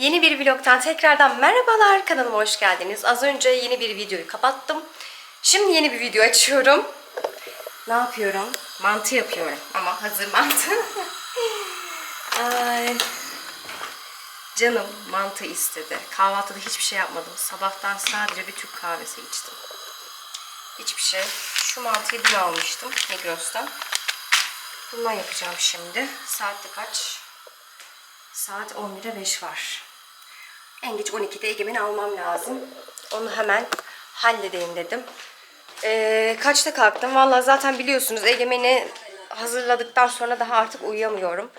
Yeni bir vlogtan tekrardan merhabalar kanalıma hoş geldiniz. Az önce yeni bir videoyu kapattım. Şimdi yeni bir video açıyorum. Ne yapıyorum? Mantı yapıyorum ama hazır mantı. Ay. Canım mantı istedi. Kahvaltıda hiçbir şey yapmadım. Sabahtan sadece bir Türk kahvesi içtim. Hiçbir şey. Şu mantıyı dün almıştım Migros'tan. Bundan yapacağım şimdi. Saat de kaç? Saat 11'e 5 var. En geç 12'de Egemen'i almam lazım. Onu hemen halledeyim dedim. Ee, kaçta kalktım? Vallahi zaten biliyorsunuz Egemen'i hazırladıktan sonra daha artık uyuyamıyorum.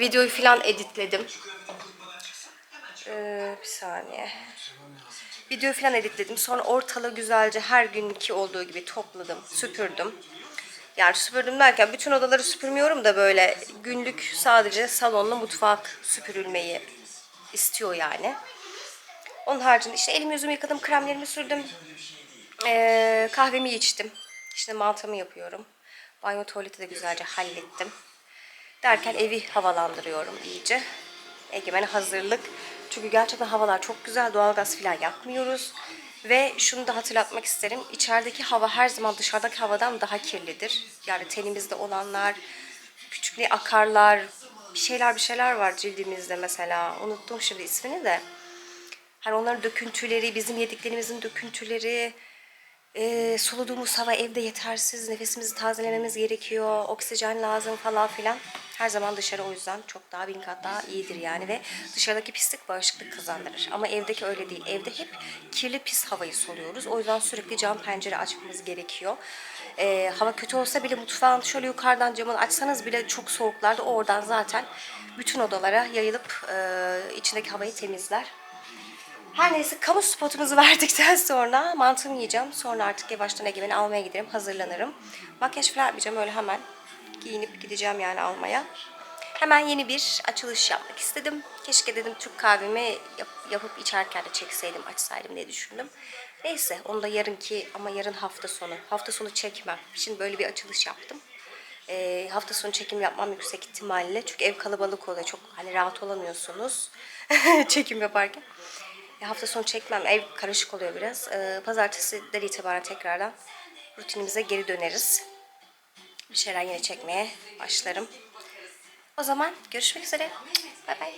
Videoyu falan editledim. Ee, bir saniye. Video falan editledim. Sonra ortalığı güzelce her günkü olduğu gibi topladım, süpürdüm. Yani süpürdüm derken bütün odaları süpürmüyorum da böyle günlük sadece salonla mutfak süpürülmeyi istiyor yani. Onun haricinde işte elimi yüzümü yıkadım, kremlerimi sürdüm. Ee, kahvemi içtim. İşte mantımı yapıyorum. Banyo tuvaleti de güzelce hallettim. Derken evi havalandırıyorum iyice. Egemen hazırlık. Çünkü gerçekten havalar çok güzel. Doğalgaz falan yakmıyoruz. Ve şunu da hatırlatmak isterim. İçerideki hava her zaman dışarıdaki havadan daha kirlidir. Yani tenimizde olanlar, küçük akarlar, bir şeyler bir şeyler var cildimizde mesela. Unuttum şimdi ismini de. Hani onların döküntüleri, bizim yediklerimizin döküntüleri, e, soluduğumuz hava evde yetersiz, nefesimizi tazelememiz gerekiyor, oksijen lazım falan filan. Her zaman dışarı o yüzden çok daha bin kat daha iyidir yani ve dışarıdaki pislik bağışıklık kazandırır. Ama evdeki öyle değil. Evde hep kirli pis havayı soluyoruz. O yüzden sürekli cam pencere açmamız gerekiyor. E, hava kötü olsa bile mutfağın şöyle yukarıdan camını açsanız bile çok soğuklarda oradan zaten bütün odalara yayılıp e, içindeki havayı temizler. Her neyse kamu spotumuzu verdikten sonra mantımı yiyeceğim. Sonra artık yavaştan Egemen'i almaya giderim. Hazırlanırım. Makyaj falan yapmayacağım. Öyle hemen giyinip gideceğim yani almaya. Hemen yeni bir açılış yapmak istedim. Keşke dedim Türk kahvemi yap- yapıp içerken de çekseydim, açsaydım diye düşündüm. Neyse onu da yarınki ama yarın hafta sonu. Hafta sonu çekmem. Şimdi böyle bir açılış yaptım. Ee, hafta sonu çekim yapmam yüksek ihtimalle. Çünkü ev kalabalık oluyor. Çok hani rahat olamıyorsunuz çekim yaparken. Ya hafta sonu çekmem. Ev karışık oluyor biraz. Ee, pazartesileri itibaren tekrardan rutinimize geri döneriz. Bir şeyler yine çekmeye başlarım. O zaman görüşmek üzere. Bay bay.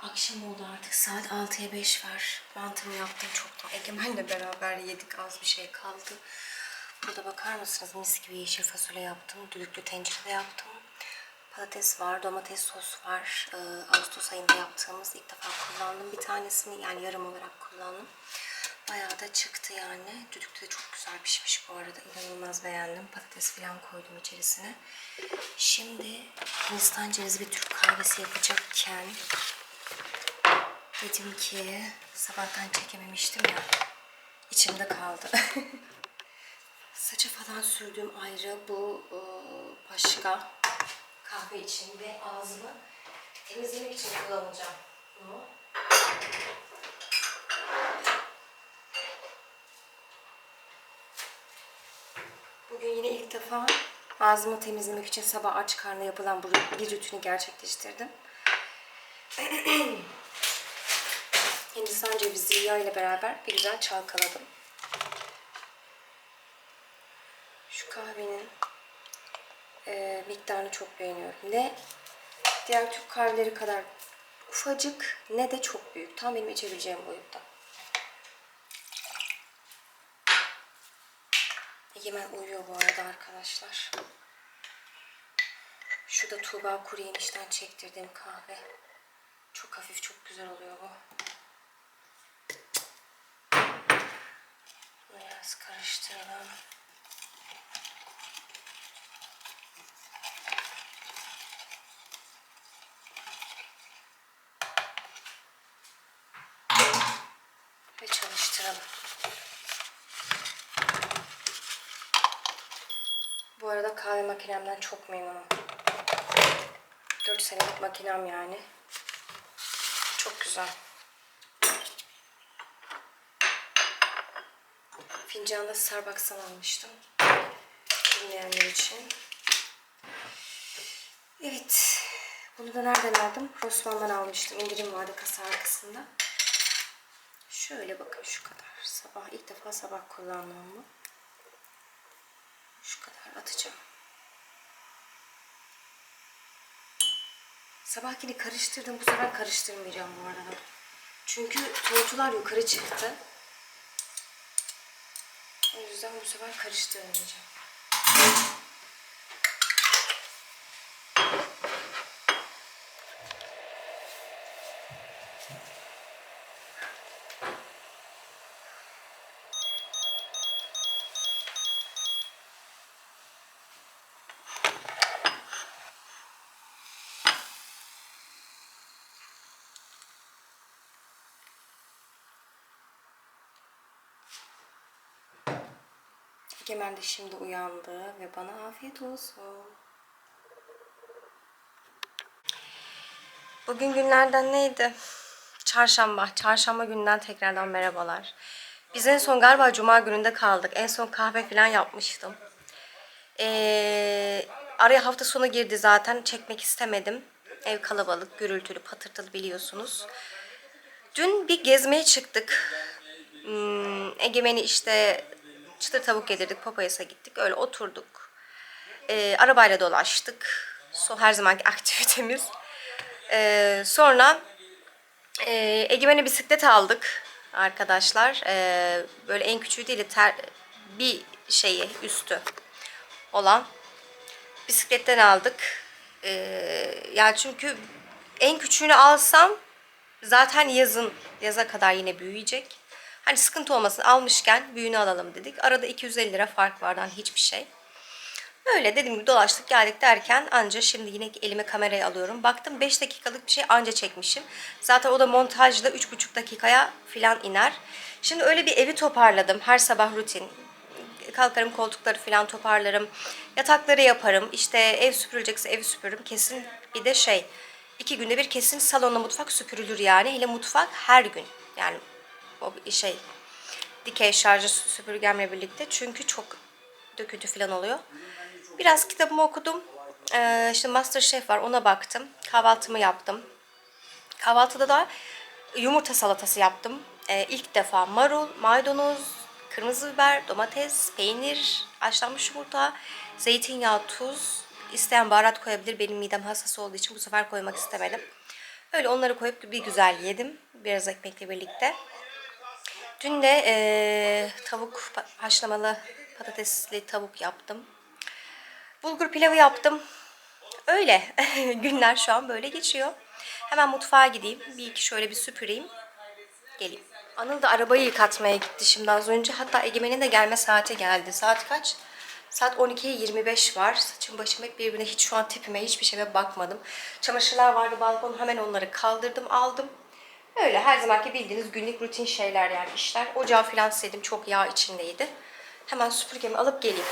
Akşam oldu artık. Saat 6'ya 5 var. Mantımı yaptım çoktan. Egemen'le beraber yedik. Az bir şey kaldı. Burada bakar mısınız? Mis gibi yeşil fasulye yaptım. Düdüklü tencerede yaptım. Patates var, domates sos var. Ee, Ağustos ayında yaptığımız ilk defa kullandım bir tanesini. Yani yarım olarak kullandım. Bayağı da çıktı yani. Düdükte de çok güzel pişmiş bu arada. İnanılmaz beğendim. Patates falan koydum içerisine. Şimdi Hindistan cevizi bir Türk kahvesi yapacakken dedim ki sabahtan çekememiştim ya. içimde kaldı. Saça falan sürdüğüm ayrı bu e, başka kahve için ve ağzımı temizlemek için kullanacağım bunu. Bugün yine ilk defa ağzımı temizlemek için sabah aç karnına yapılan bir rutini gerçekleştirdim. Hindistan cevizi yağı ile beraber bir güzel çalkaladım. Şu kahvenin e, miktarını çok beğeniyorum. Ne diğer Türk kahveleri kadar ufacık ne de çok büyük. Tam benim içebileceğim boyutta. Egemen uyuyor bu arada arkadaşlar. Şu da Tuğba Kuru Yemiş'ten çektirdiğim kahve. Çok hafif, çok güzel oluyor bu. Biraz karıştıralım. Ve çalıştıralım. Bu arada kahve makinemden çok memnunum. 4 senelik makinem yani. Çok güzel. Fincanda Starbucks'tan almıştım. Bilmeyenler için. Evet. Bunu da nereden aldım? Rossmann'dan almıştım. İndirim vardı kasa arkasında. Şöyle bakın şu kadar. Sabah ilk defa sabah kullandım bu. Şu kadar atacağım. Sabahkini karıştırdım. Bu sefer karıştırmayacağım bu arada. Çünkü tortular yukarı çıktı. O yüzden bu sefer karıştırmayacağım. Egemen de şimdi uyandı ve bana afiyet olsun. Bugün günlerden neydi? Çarşamba. Çarşamba günden tekrardan merhabalar. Biz en son galiba cuma gününde kaldık. En son kahve falan yapmıştım. Ee, araya hafta sonu girdi zaten. Çekmek istemedim. Ev kalabalık, gürültülü, patırtılı biliyorsunuz. Dün bir gezmeye çıktık. Hmm, Egemen'i işte çıtır tavuk yedirdik, Papayas'a gittik. Öyle oturduk. Ee, arabayla dolaştık. So, her zamanki aktivitemiz. Ee, sonra e, Egemen'e bisiklet aldık arkadaşlar. Ee, böyle en küçüğü değil de ter, bir şeyi üstü olan bisikletten aldık. Ee, yani çünkü en küçüğünü alsam zaten yazın yaza kadar yine büyüyecek. Hani sıkıntı olmasın almışken büyüğünü alalım dedik. Arada 250 lira fark vardan hiçbir şey. Öyle dediğim gibi dolaştık geldik derken anca şimdi yine elime kamerayı alıyorum. Baktım 5 dakikalık bir şey anca çekmişim. Zaten o da montajda 3,5 dakikaya filan iner. Şimdi öyle bir evi toparladım. Her sabah rutin. Kalkarım koltukları filan toparlarım. Yatakları yaparım. İşte ev süpürülecekse evi süpürürüm. Kesin bir de şey. iki günde bir kesin salonla mutfak süpürülür yani. Hele mutfak her gün. Yani şey dikey şarjı süpürgemle birlikte. Çünkü çok döküntü falan oluyor. Biraz kitabımı okudum. Ee, işte Masterchef var ona baktım. Kahvaltımı yaptım. Kahvaltıda da yumurta salatası yaptım. Ee, ilk defa marul, maydanoz, kırmızı biber, domates, peynir, haşlanmış yumurta, zeytinyağı, tuz. İsteyen baharat koyabilir. Benim midem hassas olduğu için bu sefer koymak istemedim. Öyle onları koyup bir güzel yedim. Biraz ekmekle birlikte. Dün de eee, tavuk haşlamalı patatesli tavuk yaptım. Bulgur pilavı yaptım. Öyle. Günler şu an böyle geçiyor. Hemen mutfağa gideyim. Bir iki şöyle bir süpüreyim. Geleyim. Anıl da arabayı yıkatmaya gitti şimdi az önce. Hatta Egemen'in de gelme saati geldi. Saat kaç? Saat 12'ye 25 var. Saçım başım hep birbirine hiç şu an tipime hiçbir şeye bakmadım. Çamaşırlar vardı balkon hemen onları kaldırdım aldım. Öyle her zamanki bildiğiniz günlük rutin şeyler yani işler. Ocağı falan sildim çok yağ içindeydi. Hemen süpürgemi alıp geleyim.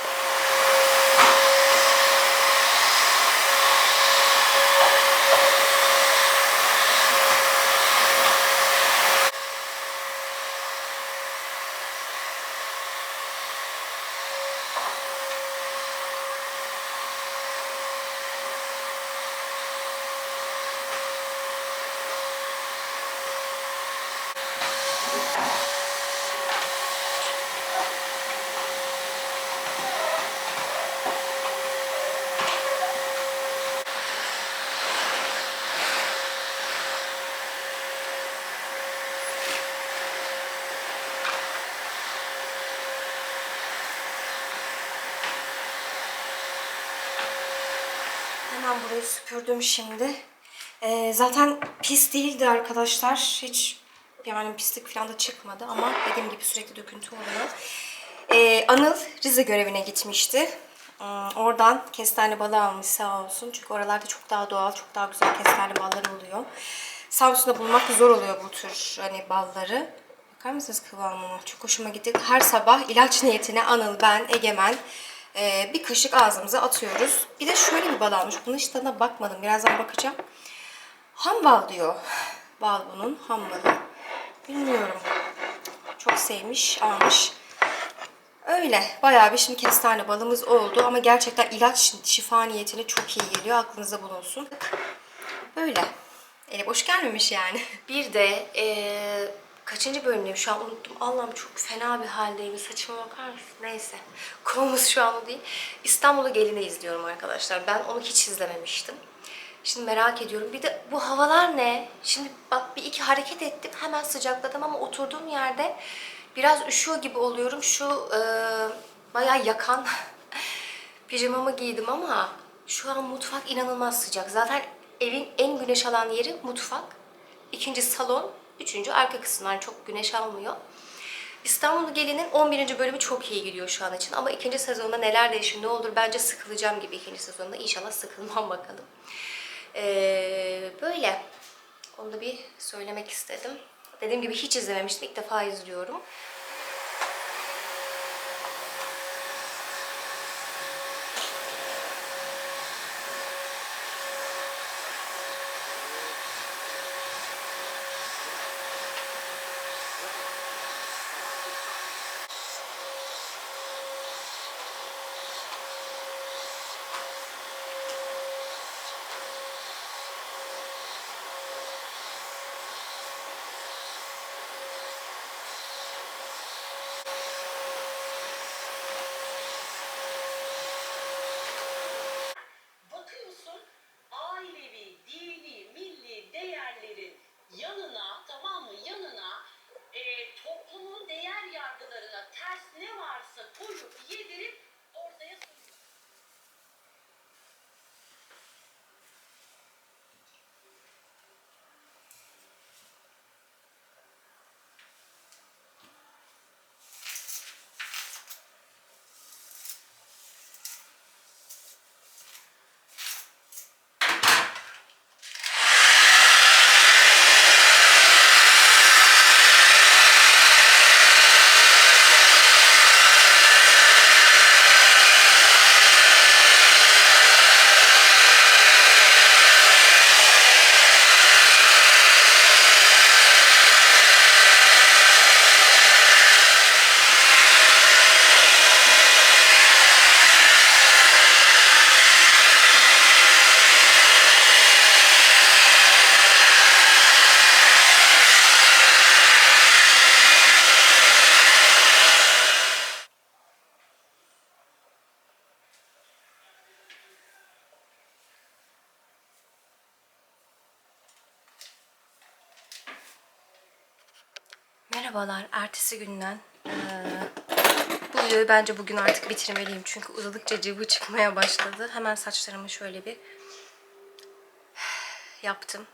Burayı süpürdüm şimdi. Ee, zaten pis değildi arkadaşlar. Hiç yani pislik falan da çıkmadı ama dediğim gibi sürekli döküntü oluyor. Ee, Anıl Rize görevine gitmişti. Hmm, Oradan kestane balı almış sağ olsun. Çünkü oralarda çok daha doğal, çok daha güzel kestane balları oluyor. Samsun'da bulmak zor oluyor bu tür hani balları. Bakar mısınız kıvamına? Çok hoşuma gitti. Her sabah ilaç niyetine Anıl, ben, Egemen e, bir kaşık ağzımıza atıyoruz. Bir de şöyle bir bal almış. Bunun hiç bakmadım. Birazdan bakacağım. Ham bal diyor. Bal bunun. Ham balı. Bilmiyorum. Çok sevmiş, almış. Öyle. Bayağı bir şimdi kestane balımız oldu. Ama gerçekten ilaç şifa niyetine çok iyi geliyor. Aklınızda bulunsun. Böyle. Eli boş gelmemiş yani. Bir de eee, kaçıncı bölümdeyim şu an unuttum. Allah'ım çok fena bir haldeyim. Saçıma bakar mısın? Neyse. Konumuz şu an değil. İstanbul'u Gelin'i izliyorum arkadaşlar. Ben onu hiç izlememiştim. Şimdi merak ediyorum. Bir de bu havalar ne? Şimdi bak bir iki hareket ettim. Hemen sıcakladım ama oturduğum yerde biraz üşüyor gibi oluyorum. Şu eee bayağı yakan pijamamı giydim ama şu an mutfak inanılmaz sıcak. Zaten evin en güneş alan yeri mutfak. İkinci salon, üçüncü arka kısımlar çok güneş almıyor. İstanbul Gelin'in 11. bölümü çok iyi gidiyor şu an için. Ama ikinci sezonda neler değişir, ne olur bence sıkılacağım gibi ikinci sezonda. İnşallah sıkılmam bakalım. Ee, böyle. Onu da bir söylemek istedim. Dediğim gibi hiç izlememiştim. İlk defa izliyorum. Merhabalar, ertesi günden. Ee, bu videoyu bence bugün artık bitirmeliyim çünkü uzadıkça cıvı çıkmaya başladı. Hemen saçlarımı şöyle bir yaptım.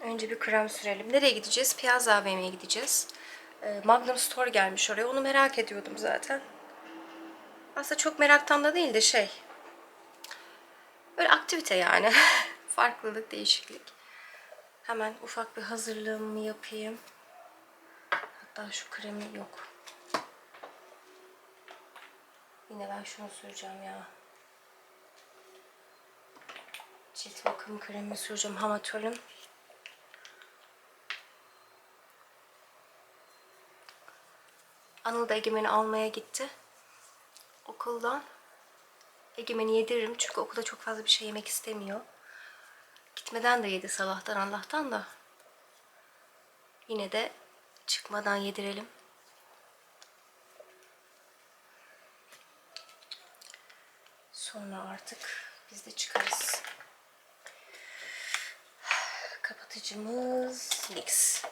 Önce bir krem sürelim. Nereye gideceğiz? Piazza AVM'ye gideceğiz. Magnum Store gelmiş oraya. Onu merak ediyordum zaten. Aslında çok meraktan da değil de şey. Böyle aktivite yani. Farklılık, değişiklik. Hemen ufak bir hazırlığımı yapayım. Hatta şu kremi yok. Yine ben şunu süreceğim ya. Cilt bakım kremi süreceğim Hamatol'ün. Anıl da Egemen'i almaya gitti. Okuldan. Egemen'i yediririm çünkü okulda çok fazla bir şey yemek istemiyor. Gitmeden de yedi sabahtan Allah'tan da. Yine de çıkmadan yedirelim. Sonra artık biz de çıkarız. Kapatıcımız NYX.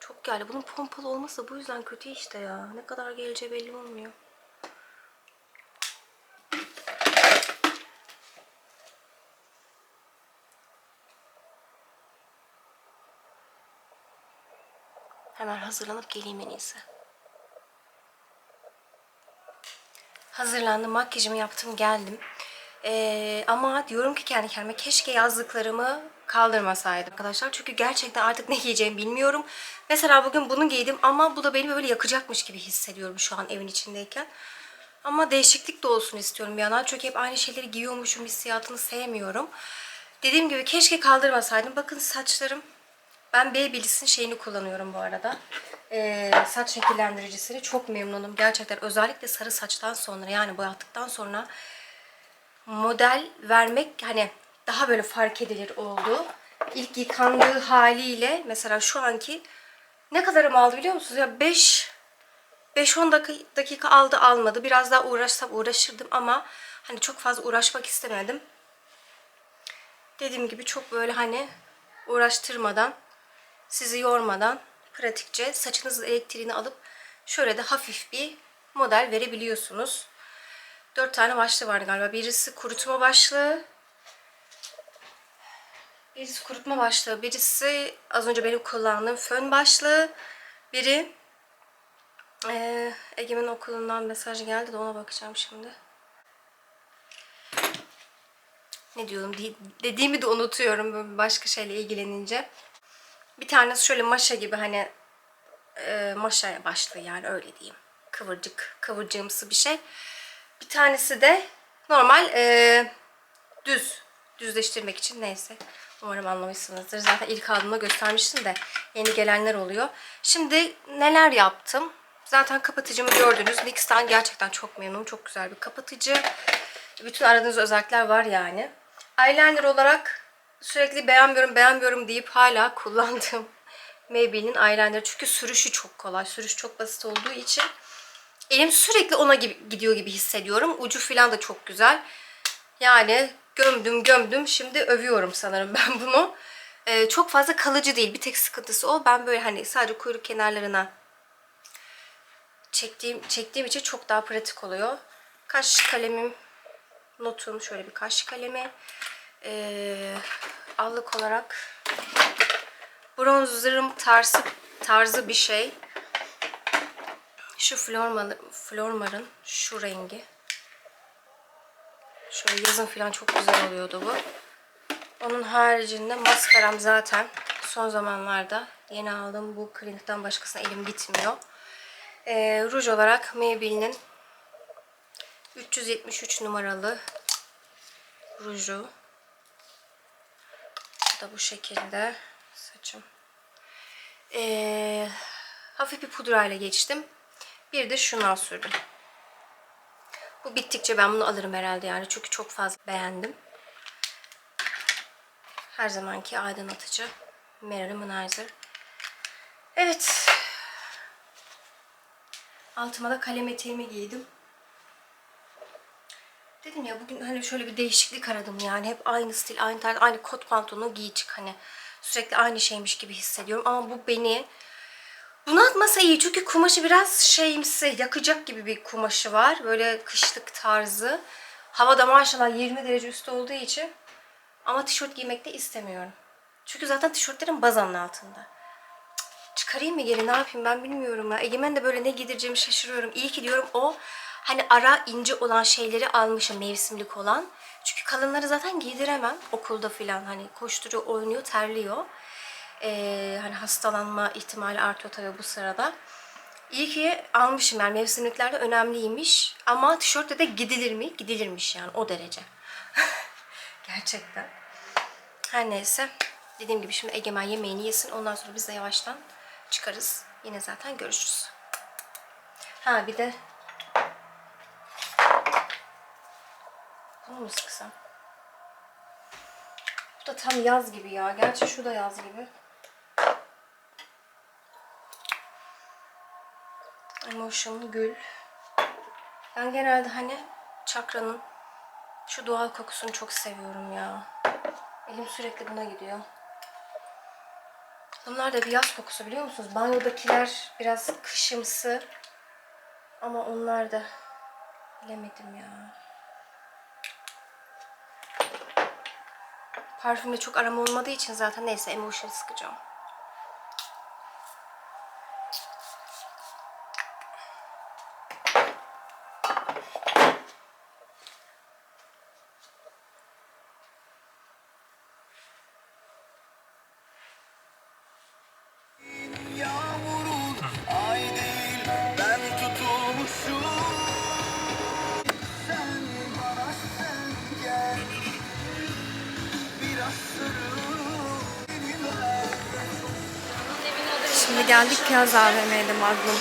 Çok geldi. Bunun pompalı olması bu yüzden kötü işte ya. Ne kadar geleceği belli olmuyor. Hemen hazırlanıp geleyim en iyisi. Hazırlandım, makyajımı yaptım, geldim. Ee, ama diyorum ki kendi kendime keşke yazdıklarımı kaldırmasaydım arkadaşlar. Çünkü gerçekten artık ne giyeceğimi bilmiyorum. Mesela bugün bunu giydim ama bu da beni böyle yakacakmış gibi hissediyorum şu an evin içindeyken. Ama değişiklik de olsun istiyorum bir yandan. Çünkü hep aynı şeyleri giyiyormuşum hissiyatını sevmiyorum. Dediğim gibi keşke kaldırmasaydım. Bakın saçlarım. Ben Babyliss'in şeyini kullanıyorum bu arada. e, saç şekillendiricisini çok memnunum. Gerçekten özellikle sarı saçtan sonra yani boyattıktan sonra model vermek hani daha böyle fark edilir oldu. İlk yıkandığı haliyle mesela şu anki ne kadarım aldı biliyor musunuz? Ya 5 5-10 dakika, dakika aldı almadı. Biraz daha uğraşsam uğraşırdım ama hani çok fazla uğraşmak istemedim. Dediğim gibi çok böyle hani uğraştırmadan, sizi yormadan pratikçe saçınızın elektriğini alıp şöyle de hafif bir model verebiliyorsunuz. Dört tane başlığı vardı galiba. Birisi kurutma başlığı. Birisi kurutma başlığı. Birisi az önce benim kullandığım fön başlığı. Biri ee, Egemen okulundan mesaj geldi de ona bakacağım şimdi. Ne diyorum? Di- Dediğimi de unutuyorum başka şeyle ilgilenince. Bir tanesi şöyle maşa gibi hani e, maşa başlığı yani öyle diyeyim. Kıvırcık, kıvırcığımsı bir şey. Bir tanesi de normal e, düz. Düzleştirmek için neyse. Umarım anlamışsınızdır. Zaten ilk aldığımda göstermiştim de yeni gelenler oluyor. Şimdi neler yaptım? Zaten kapatıcımı gördünüz. NYX'ten gerçekten çok memnunum. Çok güzel bir kapatıcı. Bütün aradığınız özellikler var yani. Eyeliner olarak sürekli beğenmiyorum beğenmiyorum deyip hala kullandığım Maybelline'in eyeliner. Çünkü sürüşü çok kolay. Sürüş çok basit olduğu için elim sürekli ona gibi, gidiyor gibi hissediyorum. Ucu falan da çok güzel. Yani gömdüm gömdüm. Şimdi övüyorum sanırım ben bunu. Ee, çok fazla kalıcı değil. Bir tek sıkıntısı o. Ben böyle hani sadece kuyruk kenarlarına çektiğim çektiğim için çok daha pratik oluyor. Kaş kalemim notum şöyle bir kaş kalemi. Ee, allık olarak bronzerım tarzı tarzı bir şey. Şu Flormar, Flormar'ın şu rengi. Şöyle yazın falan çok güzel oluyordu bu. Onun haricinde maskaram zaten son zamanlarda yeni aldığım bu klinikten başkasına elim gitmiyor. Ee, ruj olarak Maybelline'in 373 numaralı ruju. Da bu şekilde saçım. Ee, hafif bir pudrayla geçtim. Bir de şundan sürdüm. Bu bittikçe ben bunu alırım herhalde yani. Çünkü çok fazla beğendim. Her zamanki aydınlatıcı. Marilyn Monalisa. Evet. Altıma da kalem eteğimi giydim. Dedim ya bugün hani şöyle bir değişiklik aradım yani. Hep aynı stil, aynı tarz, aynı kot pantolonu giy çık hani. Sürekli aynı şeymiş gibi hissediyorum ama bu beni bunaltmasa iyi çünkü kumaşı biraz şeyimsi, yakacak gibi bir kumaşı var. Böyle kışlık tarzı. Havada maşallah 20 derece üstü olduğu için ama tişört giymek de istemiyorum. Çünkü zaten tişörtlerim bazanın altında. Cık, Çıkarayım mı geri ne yapayım ben bilmiyorum ya. Egemen de böyle ne giydireceğimi şaşırıyorum. İyi ki diyorum o hani ara ince olan şeyleri almışım mevsimlik olan. Çünkü kalınları zaten giydiremem okulda filan hani koşturuyor, oynuyor, terliyor. Ee, hani hastalanma ihtimali artıyor tabii bu sırada. İyi ki almışım yani mevsimlikler de önemliymiş. Ama tişörtte de gidilir mi? Gidilirmiş yani o derece. Gerçekten. Her neyse. Dediğim gibi şimdi Egemen yemeğini yesin. Ondan sonra biz de yavaştan çıkarız. Yine zaten görüşürüz. Ha bir de bunu mu sıksam? Bu da tam yaz gibi ya. Gerçi şu da yaz gibi. Emotion gül. Ben genelde hani çakranın şu doğal kokusunu çok seviyorum ya. Elim sürekli buna gidiyor. Bunlar da bir yaz kokusu biliyor musunuz? Banyodakiler biraz kışımsı. Ama onlar da bilemedim ya. Parfümle çok aram olmadığı için zaten neyse emotion sıkacağım. Geldik Piyaz AVM'de Magnum.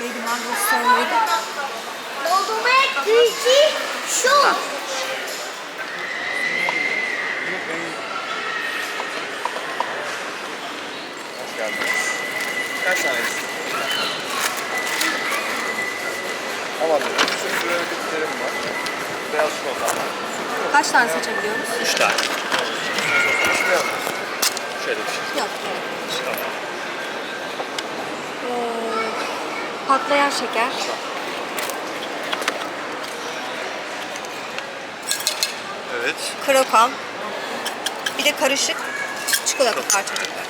Neydi Magnum Store muydu? Doldurmak büyücü şu. Hoş geldiniz. Kaç tane? Ama şu süreli bitkilerim var. Beyaz çikolata var. Kaç tane seçebiliyoruz? Üç tane. Şöyle bir şey. Yok. Ee, patlayan şeker. Evet. Krokan. Bir de karışık çikolata parçacıkları.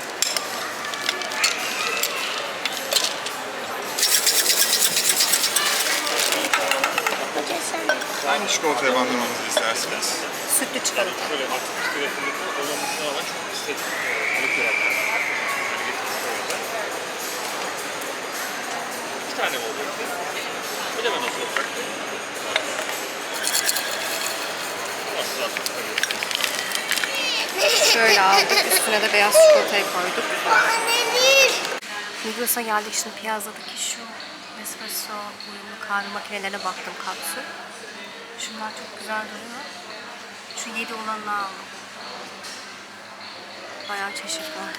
Hangi çikolataya bandırmamızı istersiniz? Sütlü çikolata. Böyle aktif tüketimlikte olmasına rağmen çok estetik tane mi? Ödeme nasıl olacaktı? Nasıl tabii. Şöyle aldık. Üstüne de beyaz çikolatayı koyduk. Migros'a geldik şimdi Piyazza'daki şu espresso uyumlu kahve makinelerine baktım kapsül. Şunlar çok güzel duruyor. Şu 7 olanını aldım. Bayağı çeşit var.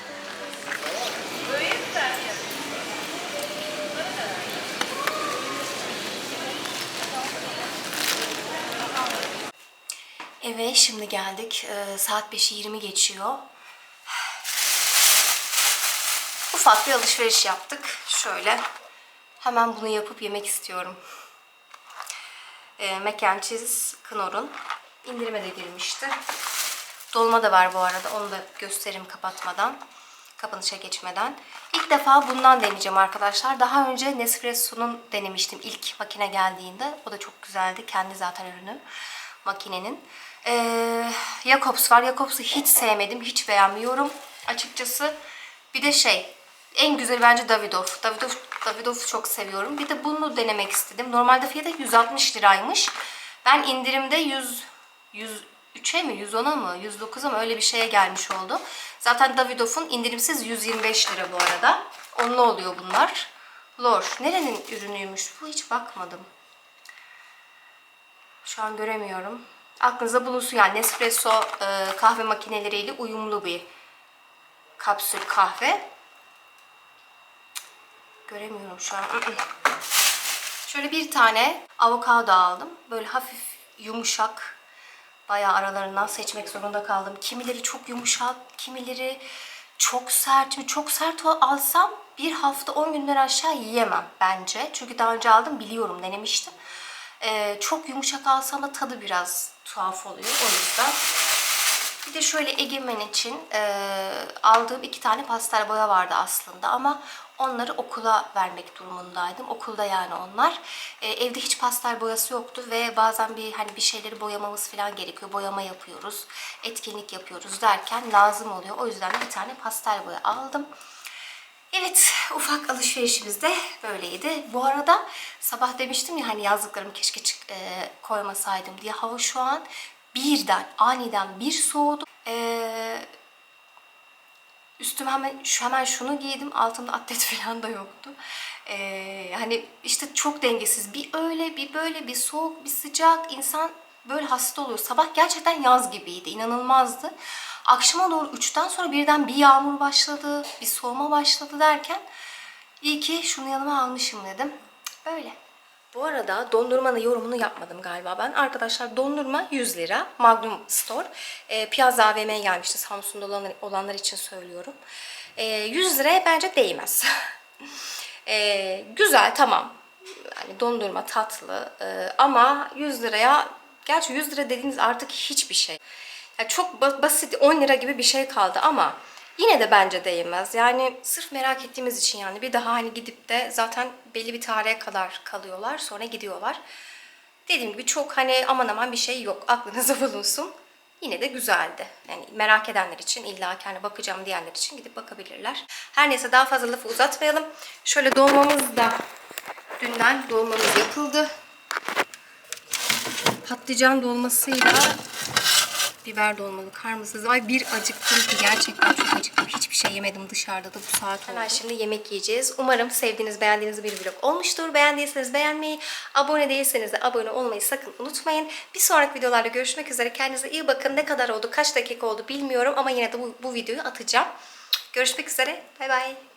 Eve şimdi geldik. Ee, saat 5'i 20 geçiyor. Ufak bir alışveriş yaptık. Şöyle hemen bunu yapıp yemek istiyorum. E, mac and cheese Knorr'un indirime de girmişti. Dolma da var bu arada. Onu da göstereyim kapatmadan. Kapanışa geçmeden. İlk defa bundan deneyeceğim arkadaşlar. Daha önce Nespresso'nun denemiştim ilk makine geldiğinde. O da çok güzeldi. Kendi zaten ürünü makinenin. Ee, Jacobs var. Jacobs'u hiç sevmedim. Hiç beğenmiyorum açıkçası. Bir de şey en güzeli bence Davidoff. Davidoff, Davidoff'u çok seviyorum. Bir de bunu denemek istedim. Normalde fiyatı 160 liraymış. Ben indirimde 100 103'e mi 110'a mı 109'a mı öyle bir şeye gelmiş oldu. Zaten Davidoff'un indirimsiz 125 lira bu arada. Onlu oluyor bunlar. Lor. Nerenin ürünüymüş bu hiç bakmadım. Şu an göremiyorum. Aklınızda bulunsun yani Nespresso e, kahve makineleriyle uyumlu bir kapsül kahve. Göremiyorum şu an. Şöyle bir tane avokado aldım. Böyle hafif yumuşak. Bayağı aralarından seçmek zorunda kaldım. Kimileri çok yumuşak, kimileri çok sert. Şimdi çok sert alsam bir hafta 10 günden aşağı yiyemem bence. Çünkü daha önce aldım biliyorum denemiştim. Ee, çok yumuşak alsam da tadı biraz tuhaf oluyor. O yüzden bir de şöyle Egemen için e, aldığım iki tane pastel boya vardı aslında ama onları okula vermek durumundaydım. Okulda yani onlar. E, evde hiç pastel boyası yoktu ve bazen bir hani bir şeyleri boyamamız falan gerekiyor. Boyama yapıyoruz, etkinlik yapıyoruz derken lazım oluyor. O yüzden de bir tane pastel boya aldım. Evet, ufak alışverişimiz de böyleydi. Bu arada sabah demiştim ya hani yazdıklarımı keşke çık, e, koymasaydım diye. Hava şu an birden, aniden bir soğudu. E, üstüme hemen, şu, hemen şunu giydim. Altımda atlet falan da yoktu. E, hani işte çok dengesiz. Bir öyle, bir böyle, bir soğuk, bir sıcak. İnsan böyle hasta oluyor. Sabah gerçekten yaz gibiydi. inanılmazdı. Akşama doğru 3'ten sonra birden bir yağmur başladı, bir soğuma başladı derken iyi ki şunu yanıma almışım dedim. Böyle. Bu arada dondurmanın yorumunu yapmadım galiba ben. Arkadaşlar dondurma 100 lira. Magnum Store. E, Piazza AVM'ye gelmişti. Samsun'da olanlar, olanlar için söylüyorum. E, 100 liraya bence değmez. e, güzel tamam. Yani dondurma tatlı e, ama 100 liraya gerçi 100 lira dediğiniz artık hiçbir şey. Ya çok ba- basit 10 lira gibi bir şey kaldı ama yine de bence değmez. Yani sırf merak ettiğimiz için yani bir daha hani gidip de zaten belli bir tarihe kadar kalıyorlar sonra gidiyorlar. Dediğim gibi çok hani aman aman bir şey yok aklınıza bulunsun. Yine de güzeldi. Yani merak edenler için illa kendi bakacağım diyenler için gidip bakabilirler. Her neyse daha fazla lafı uzatmayalım. Şöyle dolmamız da dünden dolmamız yapıldı. Patlıcan dolmasıyla biber dolmalı karnımızda. Ay bir acıktım ki gerçekten çok acıktım. Hiçbir şey yemedim dışarıda da bu saat oldu. Hemen şimdi yemek yiyeceğiz. Umarım sevdiğiniz, beğendiğiniz bir vlog olmuştur. Beğendiyseniz beğenmeyi, abone değilseniz de abone olmayı sakın unutmayın. Bir sonraki videolarda görüşmek üzere. Kendinize iyi bakın. Ne kadar oldu, kaç dakika oldu bilmiyorum ama yine de bu, bu videoyu atacağım. Görüşmek üzere. Bay bay.